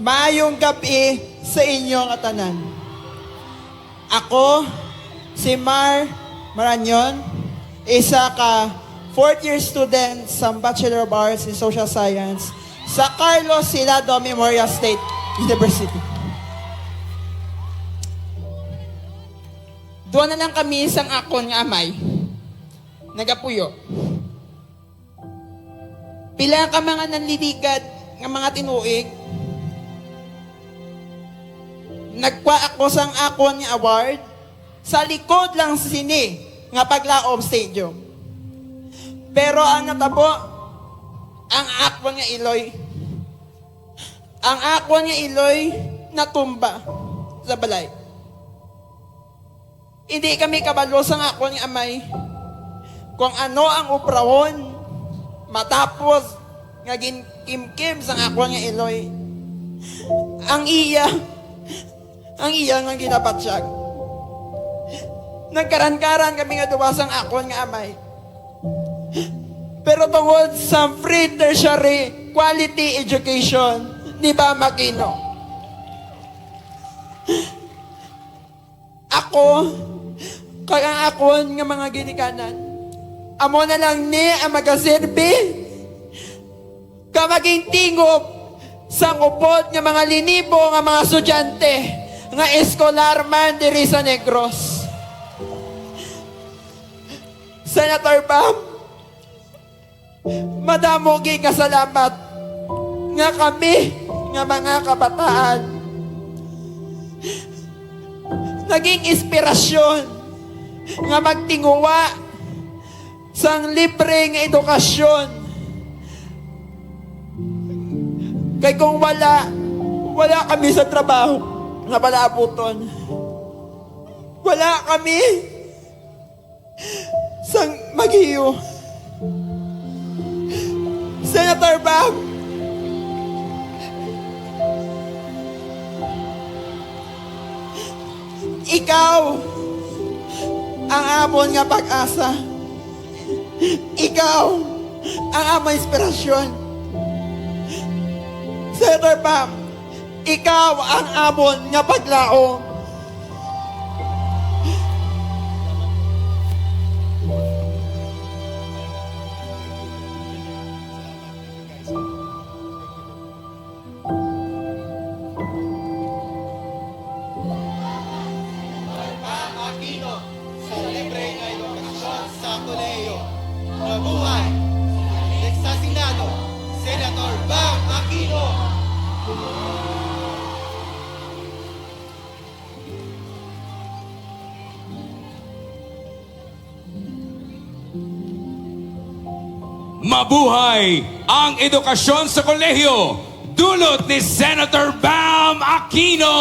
Maayong gabi sa inyong atanan. Ako, si Mar Maranyon, isa ka fourth year student sa Bachelor of Arts in Social Science sa Carlos Silado Memorial State University. Doon na lang kami isang akon nga amay. Nagapuyo. Pila ka mga nanliligad nga mga tinuig. Nagkwa ako sang akon nga award sa likod lang sini nga paglaom stadium. Pero ang natabo, ang akon nga iloy, ang akon nga iloy natumba sa balay. Hindi kami kabalo sa nga akong amay. Kung ano ang uprahon, matapos nga ginkim-kim sa nga akong nga iloy. Ang iya, ang iya nga ginabatsyag. Nagkaran-karan kami nga duwa sa nga amay. Pero tungod sa free tertiary quality education, ni ba Makino? Ako, kaya ako nga mga ginikanan, amo na lang ni ang magaserbi, ka maging tingop sa upod nga mga linibo nga mga estudyante nga eskolar man diri sa Negros. Senator Bam, madamo gi nga salamat nga kami nga mga kabataan naging inspirasyon nga magtinguwa sang libre nga edukasyon. Kay kung wala, wala kami sa trabaho nga palabuton. Wala kami sang maghiyo. Senator Bob, ikaw ang amon nga pag-asa. Ikaw ang amon inspirasyon. Senator Pam, ikaw ang amon nga paglaom. Aquino sa libre na edukasyon Mabuhay ang edukasyon sa kolehiyo! Dulot ni Senator Bam Aquino!